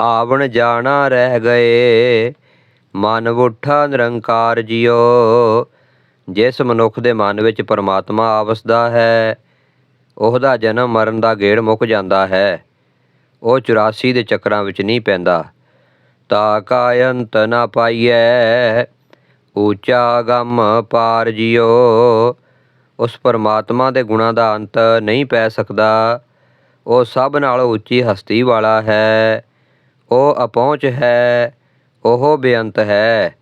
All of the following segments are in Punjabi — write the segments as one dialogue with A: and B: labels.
A: ਆਵਣ ਜਾਣਾ ਰਹਿ ਗਏ। ਮਨ ਉਠਾ ਨਿਰੰਕਾਰ ਜਿਉ ਜਿਸ ਮਨੁੱਖ ਦੇ ਮਨ ਵਿੱਚ ਪਰਮਾਤਮਾ ਆਵਸਦਾ ਹੈ, ਉਹਦਾ ਜਨਮ ਮਰਨ ਦਾ ਗੇੜ ਮੁੱਕ ਜਾਂਦਾ ਹੈ। ਉਹ 84 ਦੇ ਚੱਕਰਾਂ ਵਿੱਚ ਨਹੀਂ ਪੈਂਦਾ। ਤਾ ਕਾਇੰਤ ਨਾ ਪਾਈਐ ਉੱਚਾ ਗਮ ਪਾਰ ਜਿਉ ਉਸ ਪਰਮਾਤਮਾ ਦੇ ਗੁਣਾਂ ਦਾ ਅੰਤ ਨਹੀਂ ਪੈ ਸਕਦਾ। ਉਹ ਸਭ ਨਾਲੋਂ ਉੱਚੀ ਹਸਤੀ ਵਾਲਾ ਹੈ। ਉਹ ਅਪਹੁੰਚ ਹੈ, ਉਹ ਬੇਅੰਤ ਹੈ।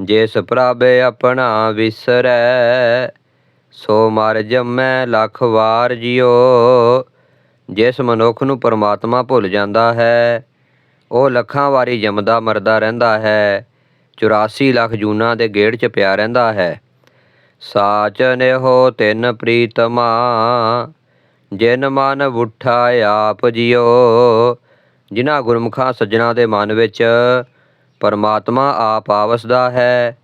A: ਜਿਸ ਪ੍ਰਭ ਆਪਣਾ ਵਿਸਰੈ, ਸੋ ਮਰ ਜੰਮੈ ਲੱਖ ਵਾਰ ਜਿਉ ਜਿਸ ਮਨੁੱਖ ਨੂੰ ਪਰਮਾਤਮਾ ਭੁੱਲ ਜਾਂਦਾ ਹੈ, ਉਹ ਲੱਖਾਂ ਵਾਰੀ ਜੰਮਦਾ ਮਰਦਾ ਰਹਿੰਦਾ ਹੈ 84 ਲੱਖ ਜੂਨਾਂ ਦੇ ਗੇੜ 'ਚ ਪਿਆ ਰਹਿੰਦਾ ਹੈ। ਸਾਚ ਨਿਹੋ ਤਿੰਨ ਪ੍ਰੀਤਮਾ, ਜਿਨ ਮਨ ਉਠਾ ਆਪ ਜਿਉ ਜਿਨ੍ਹਾਂ ਗੁਰਮੁਖਾਂ ਸੱਜਣਾ ਦੇ ਮਨ ਵਿੱਚ ਪਰਮਾਤਮਾ ਆਪ ਆਵਸਦਾ ਹੈ,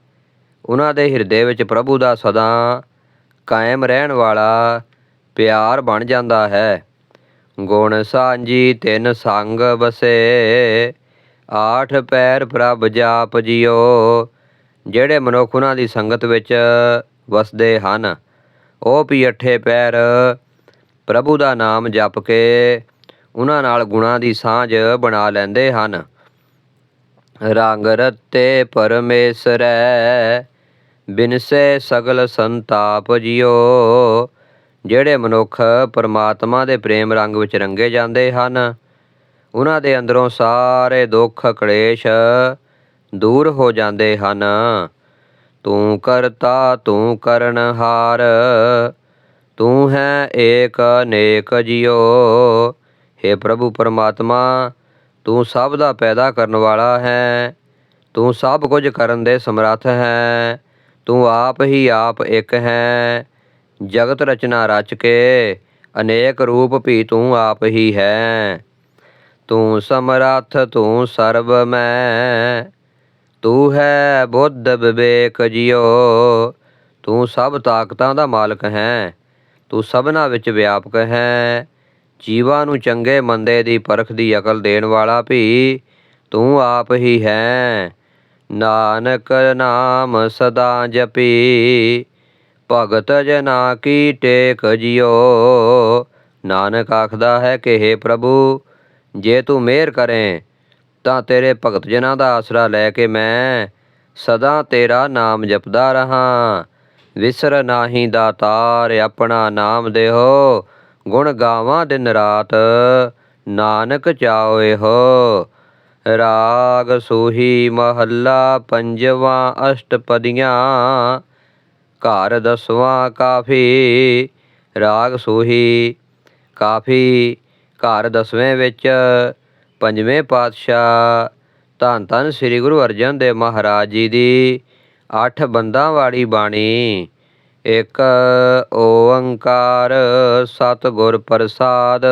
A: ਉਹਨਾਂ ਦੇ ਹਿਰਦੇ ਵਿੱਚ ਪ੍ਰਭੂ ਦਾ ਸਦਾ ਕਾਇਮ ਰਹਿਣ ਵਾਲਾ ਪਿਆਰ ਬਣ ਜਾਂਦਾ ਹੈ। ਗੁਣ ਸਾਂਝੀ ਤਿੰਨ ਸੰਗ ਬਸੇ ਆਠ ਪੈਰ ਪ੍ਰਭ ਜਾਪ ਜਿਉ, ਜਿਹੜੇ ਮਨੁੱਖ ਉਹਨਾਂ ਦੀ ਸੰਗਤ ਵਿੱਚ ਵਸਦੇ ਹਨ, ਉਹ ਵੀ ਅੱਠੇ ਪੈਰ ਪ੍ਰਭੂ ਦਾ ਨਾਮ ਜਪ ਕੇ ਉਹਨਾਂ ਨਾਲ ਗੁਣਾਂ ਦੀ ਸਾਂਝ ਬਣਾ ਲੈਂਦੇ ਹਨ। ਰੰਗ ਰਤੇ ਪਰਮੇਸ਼ਰੈ, ਬਿਨਸੇ ਸਗਲ ਸੰਤਾਪ ਜਿਓ ਜਿਹੜੇ ਮਨੁੱਖ ਪਰਮਾਤਮਾ ਦੇ ਪ੍ਰੇਮ ਰੰਗ ਵਿੱਚ ਰੰਗੇ ਜਾਂਦੇ ਹਨ, ਉਹਨਾਂ ਦੇ ਅੰਦਰੋਂ ਸਾਰੇ ਦੁੱਖ ਕਲੇਸ਼ ਦੂਰ ਹੋ ਜਾਂਦੇ ਹਨ। ਤੂੰ ਕਰਤਾ, ਤੂੰ ਕਰਨਹਾਰ ਤੂੰ ਹੈ ਏਕ ਅਨੇਕ ਜਿਓ हे ਪ੍ਰਭੂ ਪਰਮਾਤਮਾ, ਤੂੰ ਸਭ ਦਾ ਪੈਦਾ ਕਰਨ ਵਾਲਾ ਹੈ। ਤੂੰ ਸਭ ਕੁਝ ਕਰਨ ਦੇ ਸਮਰੱਥ ਹੈ। ਤੂੰ ਆਪ ਹੀ ਆਪ ਇੱਕ ਹੈ। ਜਗਤ ਰਚਨਾ ਰਚ ਕੇ ਅਨੇਕ ਰੂਪ ਵੀ ਤੂੰ ਆਪ ਹੀ ਹੈ। ਤੂੰ ਸਮਰੱਥ, ਤੂੰ ਸਰਬ ਮੈਂ ਤੂੰ ਹੈ ਬੁੱਧ ਵਿਵੇਕ ਜਿਉ। ਤੂੰ ਸਭ ਤਾਕਤਾਂ ਦਾ ਮਾਲਕ ਹੈ। ਤੂੰ ਸਭਨਾ ਵਿੱਚ ਵਿਆਪਕ ਹੈ। ਜੀਵਾਂ ਨੂੰ ਚੰਗੇ ਮੰਦੇ ਦੀ ਪਰਖ ਦੀ ਅਕਲ ਦੇਣ ਵਾਲਾ ਵੀ ਤੂੰ ਆਪ ਹੀ ਹੈ। ਨਾਨਕ ਨਾਮ ਸਦਾ ਜਪੀ, ਭਗਤ ਜਨਾ ਕੀ ਟੇਕ ਜਿਉ। ਨਾਨਕ ਆਖਦਾ ਹੈ ਕਿ हे ਪ੍ਰਭੂ, ਜੇ ਤੂੰ ਮਿਹਰ ਕਰੇ, ਤਾਂ ਤੇਰੇ ਭਗਤ ਜਨਾਂ ਦਾ ਆਸਰਾ ਲੈ ਕੇ ਮੈਂ ਸਦਾ ਤੇਰਾ ਨਾਮ ਜਪਦਾ ਰਹਾ। ਵਿਸਰ ਨਾਹੀ ਦਾਤਾਰ ਆਪਣਾ ਨਾਮ ਦੇਹੋ। ਗੁਣ ਗਾਵਾਂ ਦਿਨ ਰਾਤ, ਨਾਨਕ ਚਾਓਏ ਹੋ। ਰਾਗ ਸੋਹੀ ਮਹੱਲਾ ਪੰਜਵਾਂ ਅਸ਼ਟਪਦੀਆਂ, ਘਰ ਦਸਵਾਂ ਕਾਫੀ। ਰਾਗ ਸੋਹੀ ਕਾਫੀ, ਘਰ ਦਸਵੇਂ ਵਿੱਚ ਪੰਜਵੇਂ ਪਾਤਸ਼ਾਹ, ਧੰਨ ਧੰਨ ਸ੍ਰੀ ਗੁਰੂ ਅਰਜਨ ਦੇਵ ਮਹਾਰਾਜ ਜੀ ਦੀ ਅੱਠ ਬੰਦਾਂ ਵਾਲੀ ਬਾਣੀ। ਇੱਕ ਓੰਕਾਰ ਸਤਿਗੁਰ ਪ੍ਰਸਾਦ,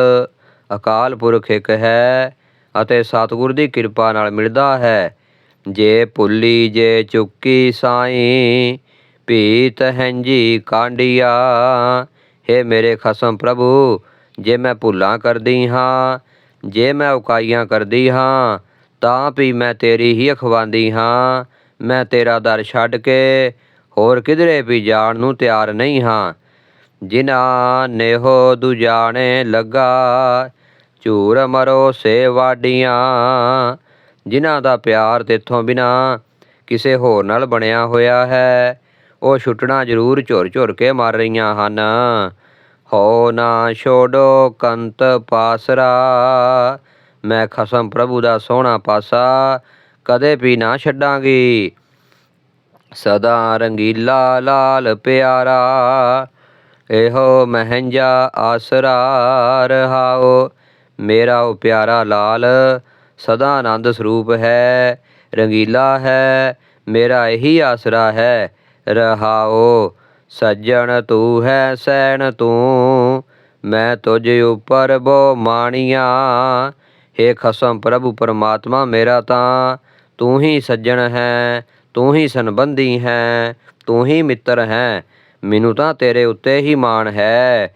A: ਅਕਾਲ ਪੁਰਖ ਇੱਕ ਹੈ ਅਤੇ ਸਤਿਗੁਰ ਦੀ ਕਿਰਪਾ ਨਾਲ ਮਿਲਦਾ ਹੈ। ਜੇ ਭੁੱਲੀ, ਜੇ ਚੁੱਕੀ ਸਾਈ ਪੀਤ ਹੈਂਜੀ ਕਾਂਡੀਆ हे ਮੇਰੇ ਖਸਮ ਪ੍ਰਭੂ, ਜੇ ਮੈਂ ਭੁੱਲਾਂ ਕਰਦੀ ਹਾਂ, ਜੇ ਮੈਂ ਉਕਾਈਆਂ ਕਰਦੀ ਹਾਂ, ਤਾਂ ਵੀ ਮੈਂ ਤੇਰੀ ਹੀ ਅਖਵਾਂਦੀ ਹਾਂ। ਮੈਂ ਤੇਰਾ ਦਰ ਛੱਡ ਕੇ ਹੋਰ ਕਿਧਰੇ ਵੀ ਜਾਣ ਨੂੰ ਤਿਆਰ ਨਹੀਂ ਹਾਂ। ਜਿਨ੍ਹਾਂ ਨੇਹੋ ਦੁਜਾਣੇ ਲੱਗਾ, ਝੂਰ ਮਰੋ ਸੇ ਵਾਡੀਆਂ ਜਿਨ੍ਹਾਂ ਦਾ ਪਿਆਰ ਤੇਥੋਂ ਬਿਨਾ ਕਿਸੇ ਹੋਰ ਨਾਲ ਬਣਿਆ ਹੋਇਆ ਹੈ, ਉਹ ਛੁੱਟਣਾ ਜ਼ਰੂਰ ਝੁਰ ਝੁਰ ਕੇ ਮਰ ਰਹੀਆਂ ਹਨ। ਹੋ ਨਾ ਛੋੜੋ ਕੰਤ ਪਾਸਰਾ, ਮੈਂ ਖਸਮ ਪ੍ਰਭੂ ਦਾ ਸੋਹਣਾ ਪਾਸਾ ਕਦੇ ਵੀ ਨਾ ਛੱਡਾਂਗੀ। ਸਦਾ ਰੰਗੀਲਾ ਲਾਲ ਪਿਆਰਾ, ਇਹੋ ਮਹਿੰਜਾ ਆਸਰਾ ਰਹਾਓ। ਮੇਰਾ ਉਹ ਪਿਆਰਾ ਲਾਲ ਸਦਾ ਆਨੰਦ ਸਰੂਪ ਹੈ, ਰੰਗੀਲਾ ਹੈ, ਮੇਰਾ ਇਹੀ ਆਸਰਾ ਹੈ, ਰਹਾਓ। ਸੱਜਣ ਤੂੰ ਹੈ, ਸੈਣ ਤੂੰ, ਮੈਂ ਤੁਝ ਉਪਰ ਬੋ ਮਾਣੀਆ। ਹੇ ਖਸਮ ਪ੍ਰਭੂ ਪਰਮਾਤਮਾ ਮੇਰਾ ਤਾਂ, ਤੂੰ ਹੀ ਸੱਜਣ ਹੈ ਤੂੰ ਹੀ ਸੰਬੰਧੀ ਹੈ, ਤੂੰ ਹੀ ਮਿੱਤਰ ਹੈ, ਮੈਨੂੰ ਤਾਂ ਤੇਰੇ ਉੱਤੇ ਹੀ ਮਾਣ ਹੈ।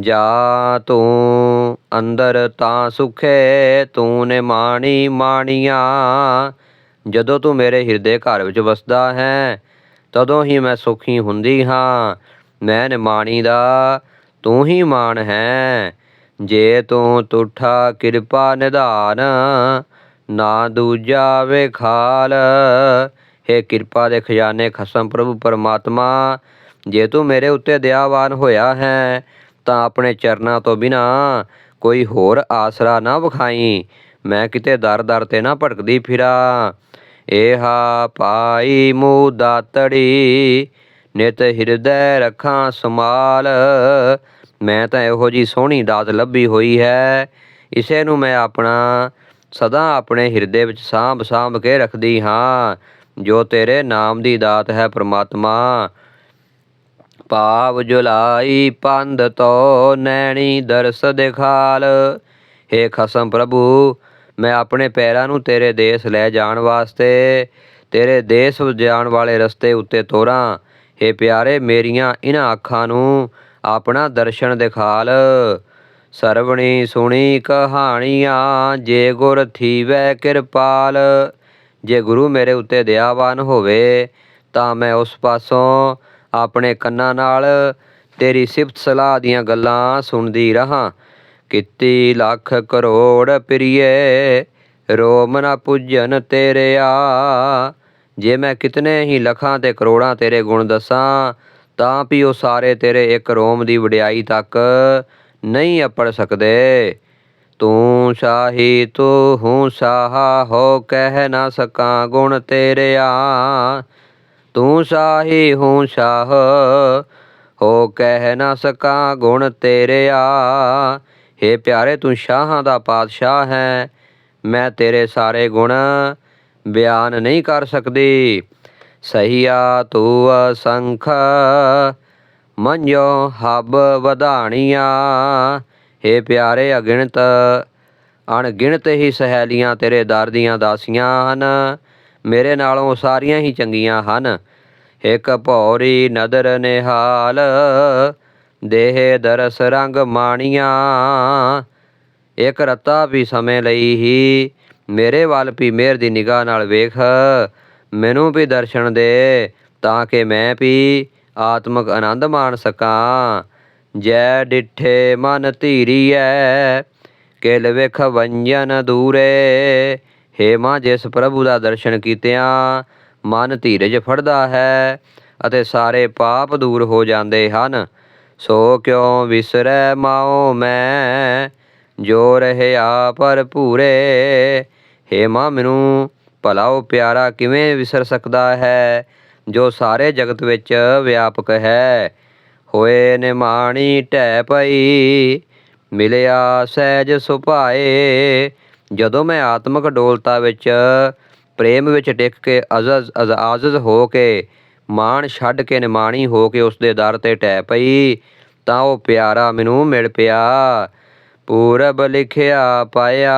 A: ਜਾ ਤੂੰ ਅੰਦਰ ਤਾਂ ਸੁਖੇ ਤੂੰ ਨੇ ਮਾਣੀ ਮਾਣੀਆਂ। ਜਦੋਂ ਤੂੰ ਮੇਰੇ ਹਿਰਦੇ ਘਰ ਵਿੱਚ ਵਸਦਾ ਹੈ, ਤਦੋਂ ਹੀ ਮੈਂ ਸੁਖੀ ਹੁੰਦੀ ਹਾਂ। ਮੈਂ ਨਿਮਾਣੀ ਦਾ, ਤੂੰ ਹੀ ਮਾਣ ਹੈ। ਜੇ ਤੂੰ ਤੁਠਾ ਕਿਰਪਾ ਨਿਧਾਨ, ਨਾ ਦੂਜਾ ਵੇਖਾਲ ਹੈ ਕਿਰਪਾ ਦੇ ਖਜ਼ਾਨੇ ਖਸਮ ਪ੍ਰਭੂ ਪਰਮਾਤਮਾ, ਜੇ ਤੂੰ ਮੇਰੇ ਉੱਤੇ ਦਇਆਵਾਨ ਹੋਇਆ ਹੈ, ਤਾਂ ਆਪਣੇ ਚਰਨਾਂ ਤੋਂ ਬਿਨਾ ਕੋਈ ਹੋਰ ਆਸਰਾ ਨਾ ਵਿਖਾਈ। ਮੈਂ ਕਿਤੇ ਦਰ-ਦਰ ਤੇ ਨਾ ਭਟਕਦੀ ਫਿਰਾਂ। ਏਹਾ ਪਾਈ ਮੂ ਦਾਤੜੀ, ਨਿਤ ਹਿਰਦੈ ਰੱਖਾਂ ਸਮਾਲ ਮੈਂ ਤਾਂ ਇਹੋ ਜੀ ਸੋਹਣੀ ਦਾਤ ਲੱਭੀ ਹੋਈ ਹੈ। ਇਸੇ ਨੂੰ ਮੈਂ ਆਪਣਾ, ਸਦਾ ਆਪਣੇ ਹਿਰਦੇ ਵਿੱਚ ਸਾਂਭ ਸਾਂਭ ਕੇ ਰੱਖਦੀ ਹਾਂ। ਜੋ ਤੇਰੇ ਨਾਮ ਦੀ ਦਾਤ ਹੈ ਪ੍ਰਮਾਤਮਾ ਪਾਪ ਜੁਲਾਈ ਪੰਧ ਤੋ ਨੈਣੀ ਦਰਸ ਦਿਖਾਲ। ਹੇ ਖਸਮ ਪ੍ਰਭੂ, ਮੈਂ ਆਪਣੇ ਪੈਰਾਂ ਨੂੰ ਤੇਰੇ ਦੇਸ਼ ਲੈ ਜਾਣ ਵਾਸਤੇ, ਤੇਰੇ ਦੇਸ਼ ਜਾਣ ਵਾਲੇ ਰਸਤੇ ਉੱਤੇ ਤੋਰਾਂ। ਹੇ ਪਿਆਰੇ, ਮੇਰੀਆਂ ਇਹਨਾਂ ਅੱਖਾਂ ਨੂੰ ਆਪਣਾ ਦਰਸ਼ਨ ਦਿਖਾਲ। ਸਰਵਣੀ ਸੁਣੀ ਕਹਾਣੀਆਂ, ਜੇ ਗੁਰ ਥੀਵੈ ਕਿਰਪਾਲ। ਜੇ ਗੁਰੂ ਮੇਰੇ ਉੱਤੇ ਦਇਆਵਾਨ ਹੋਵੇ, ਤਾਂ ਮੈਂ ਉਸ ਪਾਸੋਂ ਆਪਣੇ ਕੰਨਾਂ ਨਾਲ ਤੇਰੀ ਸਿਫਤ ਸਲਾਹ ਦੀਆਂ ਗੱਲਾਂ ਸੁਣਦੀ ਰਹਾ। ਕਿਤੀ ਲੱਖ ਕਰੋੜ ਪ੍ਰਿਏ, ਰੋਮ ਨਾ ਪੁੱਜਨ ਤੇਰਿਆ ਜੇ ਮੈਂ ਕਿਤਨੇ ਹੀ ਲੱਖਾਂ ਤੇ ਕਰੋੜਾਂ ਤੇਰੇ ਗੁਣ ਦੱਸਾਂ, ਤਾਂ ਵੀ ਉਹ ਸਾਰੇ ਤੇਰੇ ਇੱਕ ਰੋਮ ਦੀ ਵਡਿਆਈ ਤੱਕ ਨਹੀਂ ਅਪੜ ਸਕਦੇ। ਤੂੰ ਸ਼ਾਹੀ, ਤੂੰ ਹੂੰ ਸਾਹਾ, ਹੋ ਕਹਿ ਨਾ ਸਕਾਂ ਗੁਣ ਤੇਰਿਆ ਤੂੰ ਸ਼ਾਹੀ, ਹੂੰ ਸ਼ਾਹ, ਹੋ ਕਹਿ ਨਾ ਸਕਾਂ ਗੁਣ ਤੇਰਿਆ ਹੇ ਪਿਆਰੇ, ਤੂੰ ਸ਼ਾਹਾਂ ਦਾ ਪਾਤਸ਼ਾਹ ਹੈ। ਮੈਂ ਤੇਰੇ ਸਾਰੇ ਗੁਣ ਬਿਆਨ ਨਹੀਂ ਕਰ ਸਕਦੀ। ਸਹੀਆ ਤੂੰ ਅਸੰਖ ਮੰਜੋ ਹਬ ਵਧਾਣੀਆਂ। ਹੇ ਪਿਆਰੇ ਅਗਿਣਤ, ਅਣਗਿਣਤ ਹੀ ਸਹੇਲੀਆਂ ਤੇਰੇ ਦਰ ਦੀਆਂ ਦਾਸੀਆਂ ਹਨ, ਮੇਰੇ ਨਾਲੋਂ ਸਾਰੀਆਂ ਹੀ ਚੰਗੀਆਂ ਹਨ। ਇੱਕ ਭੌਰੀ ਨਦਰ ਨਿਹਾਲ, ਦੇਹ ਦਰਸ ਰੰਗ ਮਾਣੀਆਂ। ਇੱਕ ਰਤਾ ਵੀ ਸਮੇਂ ਲਈ ਹੀ, ਮੇਰੇ ਵੱਲ ਵੀ ਮਿਹਰ ਦੀ ਨਿਗਾਹ ਨਾਲ ਵੇਖ। ਮੈਨੂੰ ਵੀ ਦਰਸ਼ਨ ਦੇ, ਤਾਂ ਕਿ ਮੈਂ ਵੀ ਆਤਮਿਕ ਆਨੰਦ ਮਾਣ ਸਕਾਂ। ਜੈ ਡਿਠੇ ਮਨ ਧੀਰੀਐ, ਕਿਲ ਵੇਖ ਵੰਜਨ ਦੂਰੇ। ਹੇ ਮਾਂ ਜਿਸ ਪ੍ਰਭੂ ਦਾ ਦਰਸ਼ਨ ਕੀਤਿਆਂ, ਮਨ ਧੀਰਜ ਫੜਦਾ ਹੈ, ਅਤੇ ਸਾਰੇ ਪਾਪ ਦੂਰ ਹੋ ਜਾਂਦੇ ਹਨ। ਸੋ ਕਿਉ ਵਿਸਰੈ ਮਾਉ ਮੈਂ, ਜੋ ਰਹਿਆ ਭੂਰੇ ਹੇ ਮਾਂ ਮੈਨੂੰ ਭਲਾ ਉਹ ਪਿਆਰਾ ਕਿਵੇਂ ਵਿਸਰ ਸਕਦਾ ਹੈ, ਜੋ ਸਾਰੇ ਜਗਤ ਵਿੱਚ ਵਿਆਪਕ ਹੈ। ਹੋਏ ਨਿਮਾਣੀ ਢਹਿ ਪਈ। ਮਿਲਿਆ ਸਹਿਜ ਸੁਭਾਏ। ਜਦੋਂ ਮੈਂ ਆਤਮਿਕ ਡੋਲਤਾ ਵਿੱਚ, ਪ੍ਰੇਮ ਵਿੱਚ ਟਿਕ ਕੇ ਅਜ਼ਜ਼ ਅਜ਼, ਆਜ਼ਜ਼ ਹੋ ਕੇ, ਮਾਣ ਛੱਡ ਕੇ ਨਿਮਾਣੀ ਹੋ ਕੇ ਉਸ ਦੇ ਦਰ ਤੇ ਟੈ ਪਈ, ਤਾਂ ਉਹ ਪਿਆਰਾ ਮੈਨੂੰ ਮਿਲ ਪਿਆ। ਪੂਰਬ ਲਿਖਿਆ ਪਾਇਆ,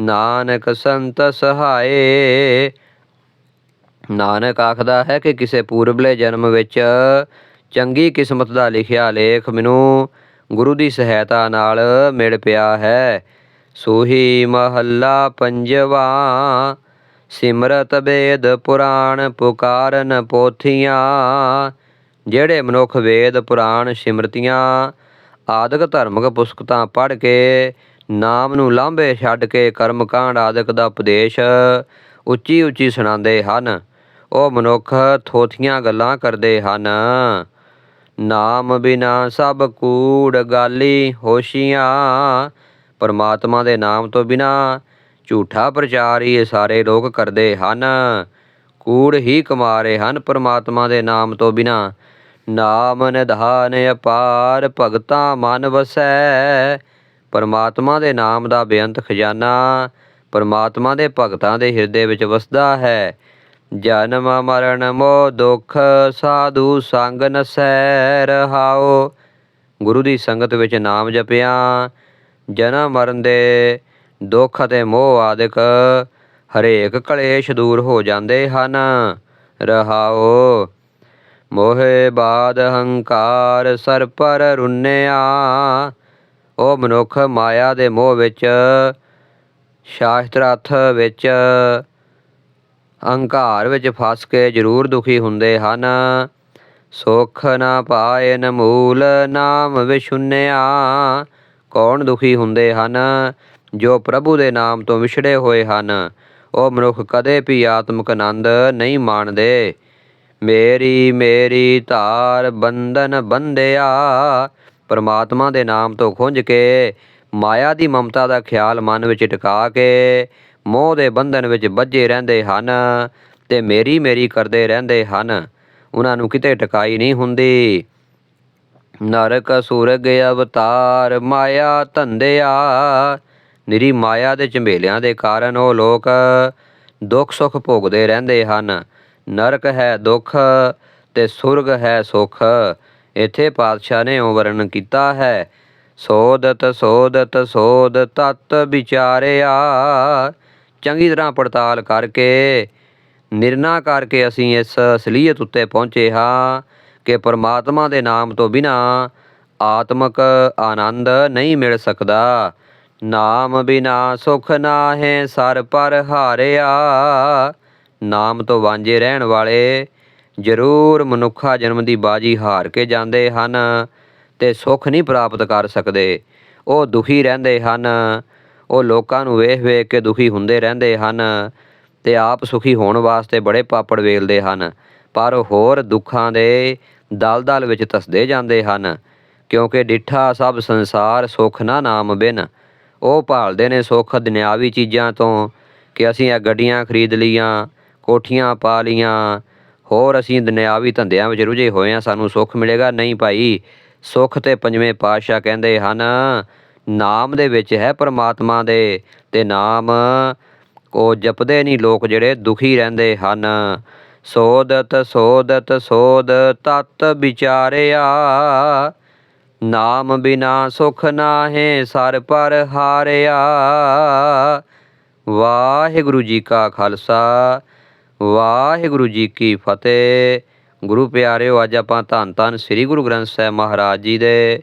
A: ਨਾਨਕ ਸੰਤ ਸਹਾਏ। ਨਾਨਕ ਆਖਦਾ ਹੈ ਕਿ ਕਿਸੇ ਪੂਰਬਲੇ ਜਨਮ ਵਿੱਚ ਚੰਗੀ ਕਿਸਮਤ ਦਾ ਲਿਖਿਆ ਲੇਖ ਮੈਨੂੰ ਗੁਰੂ ਦੀ ਸਹਾਇਤਾ ਨਾਲ ਮਿਲ ਪਿਆ ਹੈ। ਸੋਹੀ ਮਹੱਲਾ ਪੰਜਵਾ, ਸਿਮਰਤ ਵੇਦ ਪੁਰਾਣ ਪੁਕਾਰਨ ਪੋਥੀਆਂ, ਜਿਹੜੇ ਮਨੁੱਖ ਵੇਦ ਪੁਰਾਣ ਸਿਮਰਤੀਆਂ, ਆਦਿਕ ਧਰਮਕ ਪੁਸਤਕਾਂ ਪੜ੍ਹ ਕੇ ਨਾਮ ਨੂੰ ਲਾਂਭੇ ਛੱਡ ਕੇ ਕਰਮ ਕਾਂਡ ਆਦਿਕ ਦਾ ਉਪਦੇਸ਼ ਉੱਚੀ ਉੱਚੀ ਸੁਣਾਉਂਦੇ ਹਨ। ਉਹ ਮਨੁੱਖ ਥੋਥੀਆਂ ਗੱਲਾਂ ਕਰਦੇ ਹਨ। ਨਾਮ ਬਿਨਾ ਸਭ ਕੂੜ ਗਾਲੀ ਹੋਸ਼ੀਆਂ। ਪਰਮਾਤਮਾ ਦੇ ਨਾਮ ਤੋਂ ਬਿਨਾ ਝੂਠਾ ਪ੍ਰਚਾਰ ਹੀ ਇਹ ਸਾਰੇ ਲੋਕ ਕਰਦੇ ਹਨ। ਕੂੜ ਹੀ ਕਮਾ ਰਹੇ ਹਨ ਪਰਮਾਤਮਾ ਦੇ ਨਾਮ ਤੋਂ ਬਿਨਾ। ਨਾਮ ਨਿਧਾਨ ਅਪਾਰ ਭਗਤਾ ਮਨ ਵਸੈ। ਪਰਮਾਤਮਾ ਦੇ ਨਾਮ ਦਾ ਬੇਅੰਤ ਖਜ਼ਾਨਾ ਪਰਮਾਤਮਾ ਦੇ ਭਗਤਾਂ ਦੇ ਹਿਰਦੇ ਵਿੱਚ ਵਸਦਾ ਹੈ। ਜਨਮ ਮਰਨ ਮੋ ਦੁਖ ਸਾਧੂ ਸੰਗ ਨਸੈ ਰਹਾਓ ਗੁਰੂ ਦੀ ਸੰਗਤ ਵਿੱਚ ਨਾਮ ਜਪਿਆ। ਜਨਮ ਮਰਨ ਦੇ ਦੁੱਖ ਅਤੇ ਮੋਹ ਆਦਿਕ ਹਰੇਕ ਕਲੇਸ਼ ਦੂਰ ਹੋ ਜਾਂਦੇ ਹਨ। ਰਹਾਓ। ਮੋਹੇ ਬਾਦ ਹੰਕਾਰ ਸਰ ਪਰ ਰੁੰਨਿਆ। ਉਹ ਮਨੁੱਖ ਮਾਇਆ ਦੇ ਮੋਹ ਵਿੱਚ ਸ਼ਾਸਤਰਥ ਵਿੱਚ ਅਹੰਕਾਰ ਵਿੱਚ ਫਸ ਕੇ ਜ਼ਰੂਰ ਦੁਖੀ ਹੁੰਦੇ ਹਨ। ਸੁਖ ਨਾ ਪਾਏ ਨ ਮੂਲ ਨਾਮ ਵਿਸ਼ੁੰਨਿਆ ਕੌਣ ਦੁਖੀ ਹੁੰਦੇ ਹਨ? ਜੋ ਪ੍ਰਭੂ ਦੇ ਨਾਮ ਤੋਂ ਵਿਛੜੇ ਹੋਏ ਹਨ, ਉਹ ਮਨੁੱਖ ਕਦੇ ਵੀ ਆਤਮਿਕ ਆਨੰਦ ਨਹੀਂ ਮਾਣਦੇ। ਮੇਰੀ ਮੇਰੀ ਧਾਰ ਬੰਧਨ ਬੰਦਿਆ ਪਰਮਾਤਮਾ ਦੇ ਨਾਮ ਤੋਂ ਖੁੰਝ ਕੇ, ਮਾਇਆ ਦੀ ਮਮਤਾ ਦਾ ਖਿਆਲ ਮਨ ਵਿੱਚ ਟਿਕਾ ਕੇ ਮੋਹ ਦੇ ਬੰਧਨ ਵਿੱਚ ਬੱਝੇ ਰਹਿੰਦੇ ਹਨ ਤੇ ਮੇਰੀ ਮੇਰੀ ਕਰਦੇ ਰਹਿੰਦੇ ਹਨ। ਉਹਨਾਂ ਨੂੰ ਕਿਤੇ ਟਿਕਾਈ ਨਹੀਂ ਹੁੰਦੀ। ਨਰਕ, ਸੁਰਗ, ਅਵਤਾਰ, ਮਾਇਆ, ਧੰਦਿਆ, ਨਿਰੀ ਮਾਇਆ ਦੇ ਝੰਬੇਲਿਆਂ ਦੇ ਕਾਰਨ ਉਹ ਲੋਕ ਦੁੱਖ ਸੁੱਖ ਭੋਗਦੇ ਰਹਿੰਦੇ ਹਨ। ਨਰਕ ਹੈ ਦੁੱਖ ਤੇ ਸੁਰਗ ਹੈ ਸੁਖ। ਇੱਥੇ ਪਾਤਸ਼ਾਹ ਨੇ ਉਹ ਵਰਣਨ ਕੀਤਾ ਹੈ। ਸੋਦਤ ਸੋਦਤ ਸੋਦ ਤਤ ਵਿਚਾਰਿਆ ਚੰਗੀ ਤਰ੍ਹਾਂ ਪੜਤਾਲ ਕਰਕੇ, ਨਿਰਣਾ ਕਰਕੇ ਅਸੀਂ ਇਸ ਅਸਲੀਅਤ ਉੱਤੇ ਪਹੁੰਚੇ ਹਾਂ ਕਿ ਪਰਮਾਤਮਾ ਦੇ ਨਾਮ ਤੋਂ ਬਿਨਾ ਆਤਮਕ ਆਨੰਦ ਨਹੀਂ ਮਿਲ ਸਕਦਾ। ਨਾਮ ਬਿਨਾ ਸੁਖ ਨਾਹੇ ਸਰ ਪਰ ਹਾਰਿਆ। ਨਾਮ ਤੋਂ ਵਾਂਝੇ ਰਹਿਣ ਵਾਲੇ ਜ਼ਰੂਰ ਮਨੁੱਖਾ ਜਨਮ ਦੀ ਬਾਜੀ ਹਾਰ ਕੇ ਜਾਂਦੇ ਹਨ ਤੇ ਸੁੱਖ ਨਹੀਂ ਪ੍ਰਾਪਤ ਕਰ ਸਕਦੇ। ਉਹ ਦੁਖੀ ਰਹਿੰਦੇ ਹਨ ਉਹ ਲੋਕਾਂ ਨੂੰ ਵੇਖ ਵੇਖ ਕੇ ਦੁਖੀ ਹੁੰਦੇ ਰਹਿੰਦੇ ਹਨ ਤੇ ਆਪ ਸੁਖੀ ਹੋਣ ਵਾਸਤੇ ਬੜੇ ਪਾਪੜ ਵੇਲਦੇ ਹਨ, ਪਰ ਹੋਰ ਦੁੱਖਾਂ ਦੇ ਦਲਦਲ ਵਿੱਚ ਤਸਦੇ ਜਾਂਦੇ ਹਨ, ਕਿਉਂਕਿ ਡਿੱਠਾ ਸਭ ਸੰਸਾਰ ਸੁਖ ਨਾ ਨਾਮ ਬਿਨ। ਉਹ ਭਾਲਦੇ ਨੇ ਸੁੱਖ ਦੁਨਿਆਵੀ ਚੀਜ਼ਾਂ ਤੋਂ ਕਿ ਅਸੀਂ ਇਹ ਗੱਡੀਆਂ ਖਰੀਦ ਲੀਆਂ ਕੋਠੀਆਂ ਪਾ ਲੀਆਂ ਹੋਰ ਅਸੀਂ ਦੁਨਿਆਵੀ ਧੰਦਿਆਂ ਵਿੱਚ ਰੁਝੇ ਹੋਏ ਆ ਸਾਨੂੰ ਸੁੱਖ ਮਿਲੇਗਾ। ਨਹੀਂ ਭਾਈ, ਸੁੱਖ ਤੇ ਪੰਜਵੇਂ ਪਾਤਸ਼ਾਹ ਕਹਿੰਦੇ ਹਨ ਨਾਮ ਦੇ ਵਿੱਚ ਹੈ ਪਰਮਾਤਮਾ ਦੇ ਤੇ ਨਾਮ ਉਹ ਜਪਦੇ ਨਹੀਂ ਲੋਕ ਜਿਹੜੇ ਦੁਖੀ ਰਹਿੰਦੇ ਹਨ। ਸੋਦਤ ਸੋਦਤ, ਸੋਦ ਤਤ ਵਿਚਾਰਿਆ। ਨਾਮ ਬਿਨਾ ਸੁਖ ਨਾਹੇ ਸਰ ਪਰ ਹਾਰਿਆ। ਵਾਹਿਗੁਰੂ ਜੀ ਕਾ ਖਾਲਸਾ, ਵਾਹਿਗੁਰੂ ਜੀ ਕੀ ਫਤਿਹ। ਗੁਰੂ ਪਿਆਰਿਓ, ਅੱਜ ਆਪਾਂ ਧੰਨ ਧੰਨ ਸ੍ਰੀ ਗੁਰੂ ਗ੍ਰੰਥ ਸਾਹਿਬ ਮਹਾਰਾਜ ਜੀ ਦੇ